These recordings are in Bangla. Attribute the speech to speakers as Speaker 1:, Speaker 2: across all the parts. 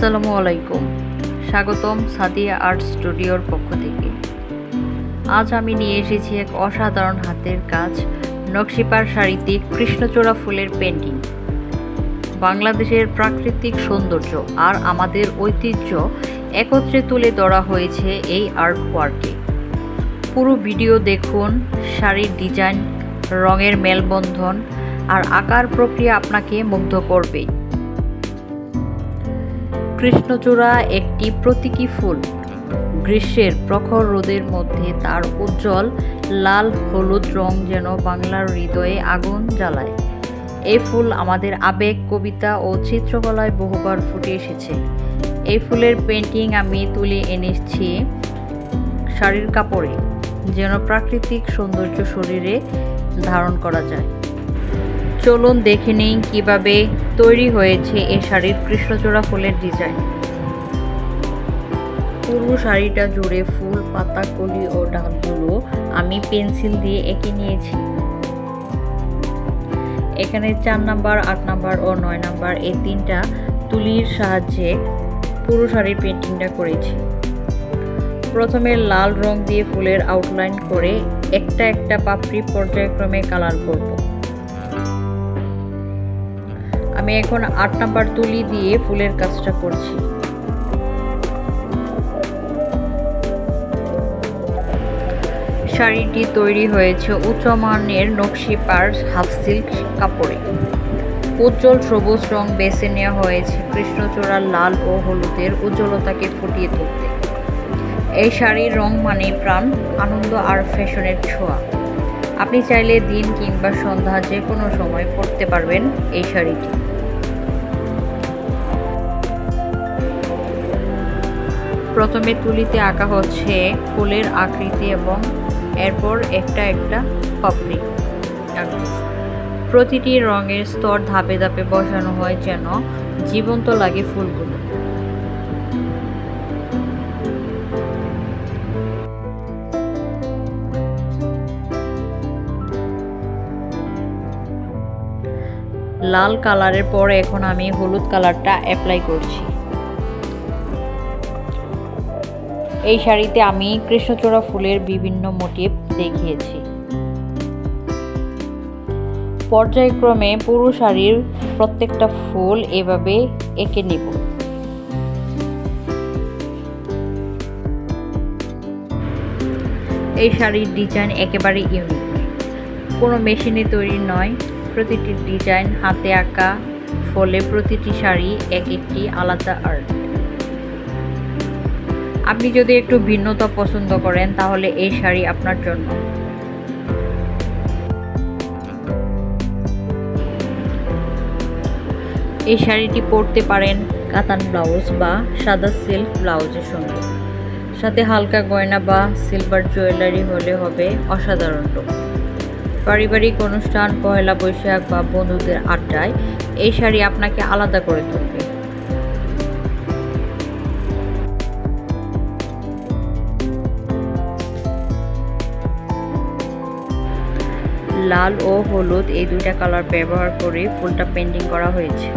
Speaker 1: আসসালামু আলাইকুম। স্বাগতম সাদিয়া আর্ট স্টুডিওর পক্ষ থেকে। আজ আমি নিয়ে এসেছি এক অসাধারণ হাতের কাজ, নকশিপার শাড়িতে কৃষ্ণচূড়া ফুলের পেন্টিং বাংলাদেশের প্রাকৃতিক সৌন্দর্য আর আমাদের ঐতিহ্য একত্রে তুলে ধরা হয়েছে এই আর্ট ওয়ার্কে পুরো ভিডিও দেখুন, শাড়ির ডিজাইন রঙের মেলবন্ধন আর আকার প্রক্রিয়া আপনাকে মুগ্ধ করবে কৃষ্ণচূড়া একটি প্রতীকী ফুল। গ্রীষ্মের প্রখর রোদের মধ্যে তার উজ্জ্বল লাল হলুদ রং যেন বাংলার হৃদয়ে আগুন জ্বালায়। এই ফুল আমাদের আবেগ, কবিতা ও চিত্রকলায় বহুবার ফুটে এসেছে। এই ফুলের পেন্টিং আমি তুলে এনেছি শাড়ির কাপড়ে, যেন প্রাকৃতিক সৌন্দর্য শরীরে ধারণ করা যায়। চলুন দেখে নিই কীভাবে তৈরি হয়েছে এই শাড়ির কৃষ্ণচূড়া ফুলের ডিজাইন। পুরো শাড়িটা জুড়ে ফুল পাতা কলি ও ডালগুলো আমি পেন্সিল দিয়ে এঁকে নিয়েছি। এখানে চার নাম্বার, আট নাম্বার ও নয় নাম্বার এই তিনটা তুলির সাহায্যে পুরো শাড়ির পেন্টিংটা করেছি। প্রথমে লাল রং দিয়ে ফুলের আউটলাইন করে একটা একটা পাপড়ি পর্যায়ক্রমে কালার করব। আমি এখন আট নাম্বার তুলি দিয়ে ফুলের কাজটা করছি। শাড়িটি তৈরি হয়েছে উচ্চমানের নকশি পার হাফ সিল্ক কাপড়ে। উজ্জ্বল সবুজ রং বেছে নেওয়া হয়েছে কৃষ্ণচূড়ার লাল ও হলুদের উজ্জ্বলতাকে ফুটিয়ে তুলতে। এই শাড়ির রং মানে প্রাণ, আনন্দ আর ফ্যাশনের ছোঁয়া। আপনি চাইলে দিন কিংবা সন্ধ্যা যে কোনো সময় পরতে পারবেন এই শাড়িটি। প্রথমে তুলিতে আঁকা হচ্ছে ফুলের আকৃতি এবং এরপর একটা একটা পাপড়ি প্রতিটি রঙের স্তর ধাপে ধাপে বসানো হয় যেন জীবন্ত লাগে ফুলগুলো। লাল কালারের পর এখন আমি হলুদ কালারটা অ্যাপ্লাই করছি। এই শাড়িতে আমি কৃষ্ণচূড়া ফুলের বিভিন্ন মোটিভ দেখিয়েছি। পর্যায়ক্রমে পুরো শাড়ির প্রত্যেকটা ফুল এভাবে এঁকে নেব। এই শাড়ির ডিজাইন একেবারে ইউনিক কোনো মেশিনে তৈরি নয়, প্রতিটি ডিজাইন হাতে আঁকা ফলে প্রতিটি শাড়ি এক একটি আলাদা আর্ট আপনি যদি একটু ভিন্নতা পছন্দ করেন, তাহলে এই শাড়ি আপনার জন্য। এই শাড়িটি পরতে পারেন কাতান ব্লাউজ বা সাদা সিল্ক ব্লাউজের সঙ্গে সাথে হালকা গয়না বা সিলভার জুয়েলারি হলে হবে অসাধারণ পারিবারিক অনুষ্ঠান, পহেলা বৈশাখ বা বন্ধুদের আড্ডায় এই শাড়ি আপনাকে আলাদা করে তুলবে। লাল ও হলুদ এই দুইটা কালার ব্যবহার করে ফুলটা পেন্টিং করা হয়েছে।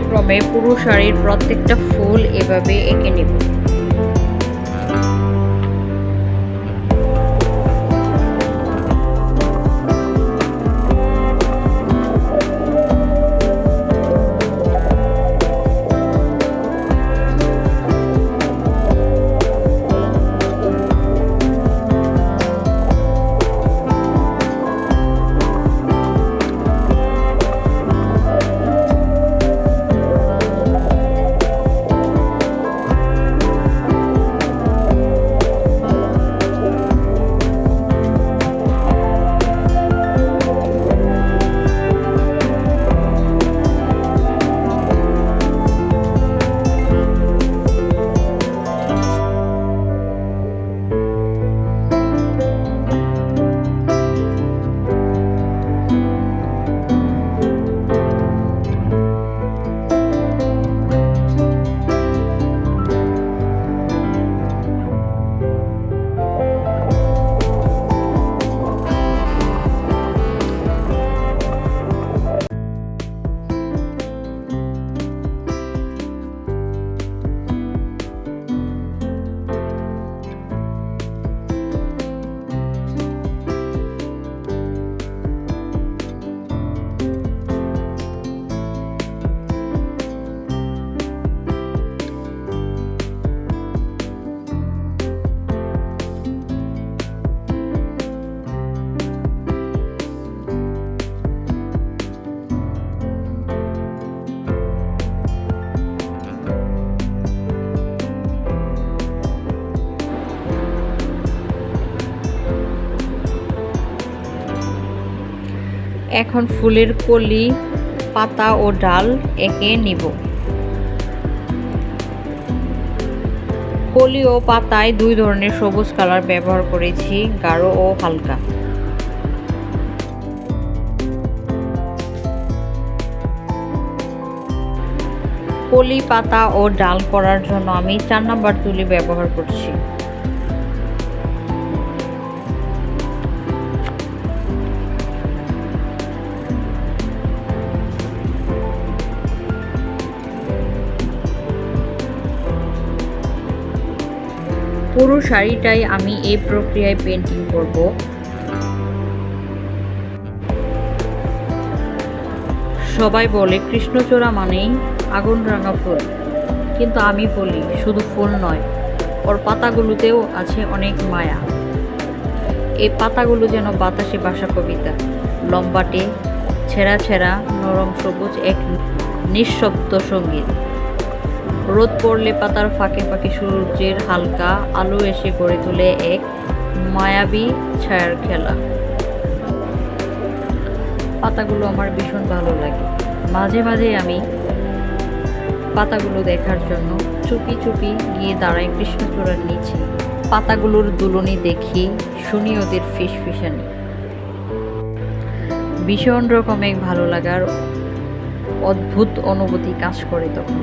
Speaker 1: প্রথমে পুরো শাড়ির প্রত্যেকটা ফুল এভাবে এঁকে নেব। এখন ফুলের কলি, পাতা ও ডাল এঁকে নিব। কলি ও পাতায় দুই ধরনের সবুজ কালার ব্যবহার করেছি, গাঢ় ও হালকা। কলি, পাতা ও ডাল করার জন্য আমি চার নাম্বার তুলি ব্যবহার করছি। পুরো শাড়িটাই আমি এই প্রক্রিয়ায় পেন্টিং করব। সবাই বলে কৃষ্ণচূড়া মানেই আগুন রাঙা ফুল। কিন্তু আমি বলি শুধু ফুল নয়, ওর পাতাগুলোতেও আছে অনেক মায়া। এই পাতাগুলো যেন বাতাসে বাসা কবিতা। লম্বাটে ছেঁড়া ছেঁড়া নরম সবুজ এক নিঃশব্দ সংগীত। রোদ পড়লে পাতার ফাঁকে ফাঁকে সূর্যের হালকা আলো এসে গড়ে তোলে এক মায়াবী ছায়ার খেলা। পাতাগুলো আমার ভীষণ ভালো লাগে। মাঝে মাঝে আমি পাতাগুলো দেখার জন্য চুপি চুপি গিয়ে দাঁড়াই কৃষ্ণচূড়ার নিচে। পাতাগুলোর দুলনি দেখি শুনি ওদের ফিস ফিসানি ভীষণ রকম এক ভালো লাগার অদ্ভুত অনুভূতি কাজ করে তখন।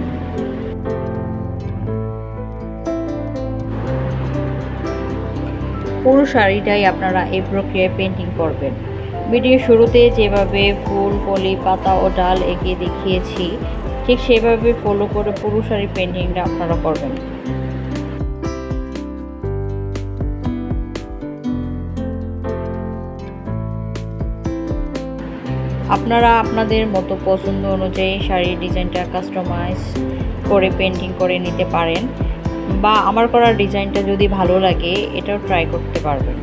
Speaker 1: পুরো শাড়িটাই আপনারা এই প্রক্রিয়ায় পেন্টিং করবেন। ভিডিও শুরুতে যেভাবে ফুল কলি পাতা ও ডাল এঁকে দেখিয়েছি, ঠিক সেভাবে ফলো করে পুরো শাড়ি পেন্টিংটা আপনারা করবেন। আপনারা আপনাদের মতো পছন্দ অনুযায়ী শাড়ির ডিজাইনটা কাস্টমাইজ করে পেন্টিং করে নিতে পারেন। বা আমার করা ডিজাইনটা যদি ভালো লাগে, এটাও ট্রাই করতে পারবেন।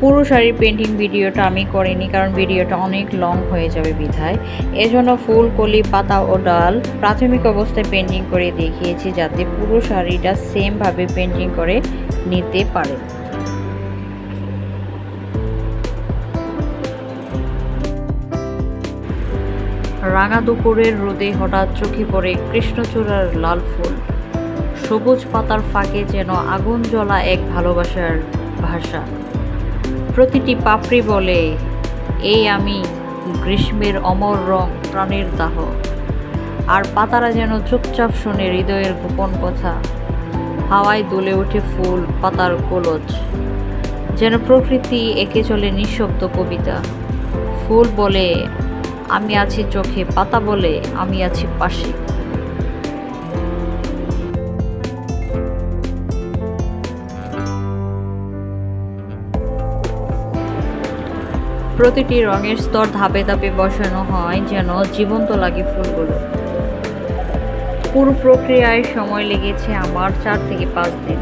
Speaker 1: পুরো শাড়ির পেন্টিং ভিডিওটা আমি করিনি, কারণ ভিডিওটা অনেক লং হয়ে যাবে বিধায়। এজন্য ফুল, কলি, পাতা ও ডাল প্রাথমিক অবস্থায় পেন্টিং করে দেখিয়েছি, যাতে পুরো শাড়িটা সেমভাবে পেন্টিং করে নিতে পারে রাঙা দুপুরের রোদে হঠাৎ চোখে পড়ে কৃষ্ণচূড়ার লাল ফুল। সবুজ পাতার ফাঁকে যেন আগুন জ্বলা এক ভালোবাসার ভাষা। প্রতিটি পাপড়ি বলে এই আমি গ্রীষ্মের অমর রং, প্রাণের দাহ। আর পাতারা যেন চুপচাপ শোনে হৃদয়ের গোপন কথা। হাওয়ায় দুলে ওঠে ফুল, পাতার কোলজ। যেন প্রকৃতি একে চলে নিঃশব্দ কবিতা। ফুল বলে আমি আছি চোখে পাতা বলে আমি আছি পাশে। প্রতিটি রঙের স্তর ধাপে ধাপে বসানো হয় যেন জীবন্ত লাগে ফুলগুলো। পুরো প্রক্রিয়ায় সময় লেগেছে আমার চার থেকে পাঁচ দিন।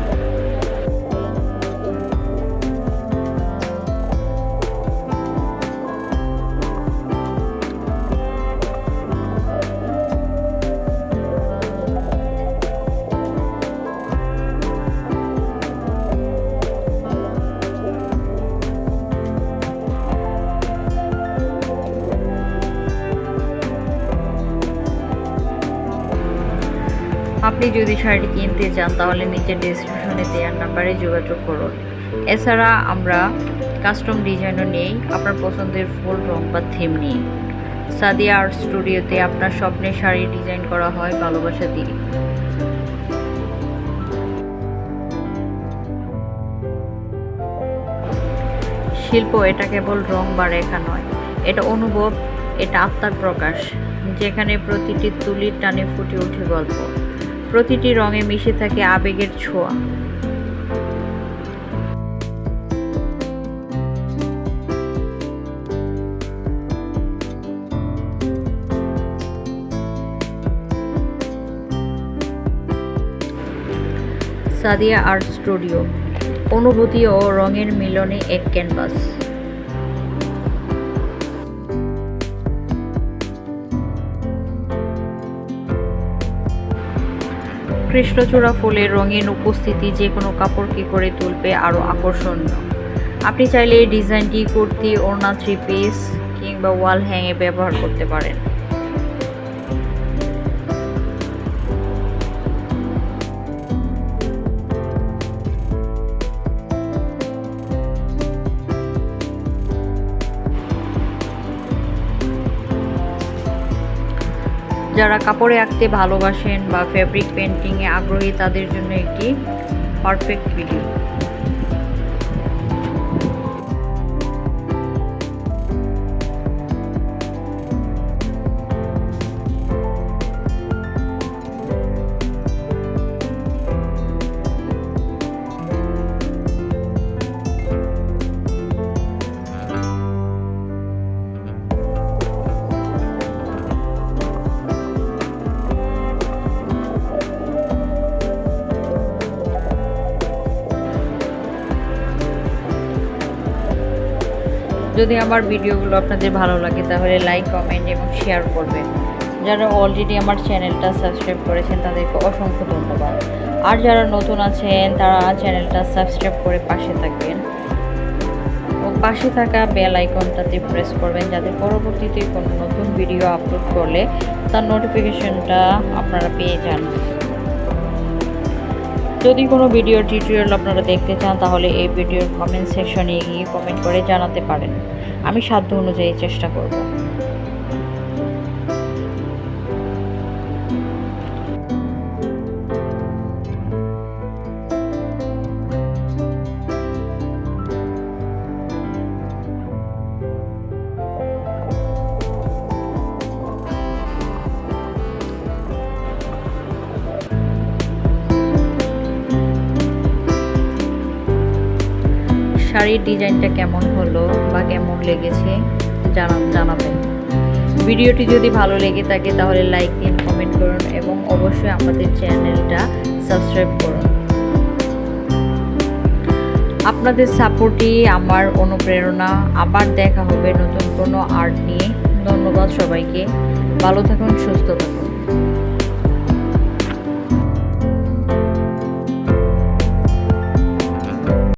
Speaker 1: আপনি যদি শাড়িটি কিনতে চান, তাহলে নিচের ডিসক্রিপশনে দেওয়ার নাম্বারে যোগাযোগ করুন। এছাড়া আমরা কাস্টম ডিজাইনও নেই, আপনার পছন্দের ফুল রং বা থিম নিয়ে সাদিয়া আর্ট স্টুডিওতে আপনার স্বপ্নের শাড়ি ডিজাইন করা হয় ভালোবাসা দিয়ে শিল্প এটা কেবল রং বা রেখা নয়, এটা অনুভব, এটা আত্মার প্রকাশ, যেখানে প্রতিটি তুলির টানে ফুটে ওঠে গল্প। প্রতিটি রঙে মিশে থাকে আবেগের ছোঁয়া। সাদিয়া আর্ট স্টুডিও, অনুভূতি ও রঙের মিলনে এক ক্যানভাস। কৃষ্ণচূড়া ফুলের রঙিন উপস্থিতি যে কোনো কাপড়কে করে তুলবে আরও আকর্ষণীয়? আপনি চাইলে এই ডিজাইনটি কুর্তি, ওড়না, থ্রি পিস কিংবা ওয়াল হ্যাঙে ব্যবহার করতে পারেন। যারা কাপড়ে আঁকতে ভালোবাসেন বা ফ্যাব্রিক পেন্টিংয়ে আগ্রহী তাদের জন্য একটি পারফেক্ট ভিডিও যদি আমার ভিডিওগুলো আপনাদের ভালো লাগে, তাহলে লাইক কমেন্ট এবং শেয়ার করবেন। যারা অলরেডি আমার চ্যানেলটা সাবস্ক্রাইব করেছেন, তাদেরকে অসংখ্য ধন্যবাদ। আর যারা নতুন আছেন, তারা চ্যানেলটা সাবস্ক্রাইব করে পাশে থাকবেন। ও পাশে থাকা বেল আইকনটাতে প্রেস করবেন, যাতে পরবর্তীতে কোনো নতুন ভিডিও আপলোড করলে তার নোটিফিকেশনটা আপনারা পেয়ে যান। যদি কোনো ভিডিও টিউটোরিয়াল আপনারা দেখতে চান, তাহলে এই ভিডিওর কমেন্ট সেকশনে গিয়ে কমেন্ট করে জানাতে পারেন। আমি সাধ্য অনুযায়ী চেষ্টা করব। শাড়ির ডিজাইনটা কেমন হলো বা কেমন লেগেছে জানান জানাবেন। ভিডিওটি যদি ভালো লেগে থাকে তাহলে লাইক দিন কমেন্ট করুন এবং অবশ্যই আমাদের চ্যানেলটা সাবস্ক্রাইব করুন। আপনাদের সাপোর্টই আমার অনুপ্রেরণা। আবার দেখা হবে নতুন কোনো আর্ট নিয়ে। ধন্যবাদ সবাইকে। ভালো থাকুন, সুস্থ থাকুন।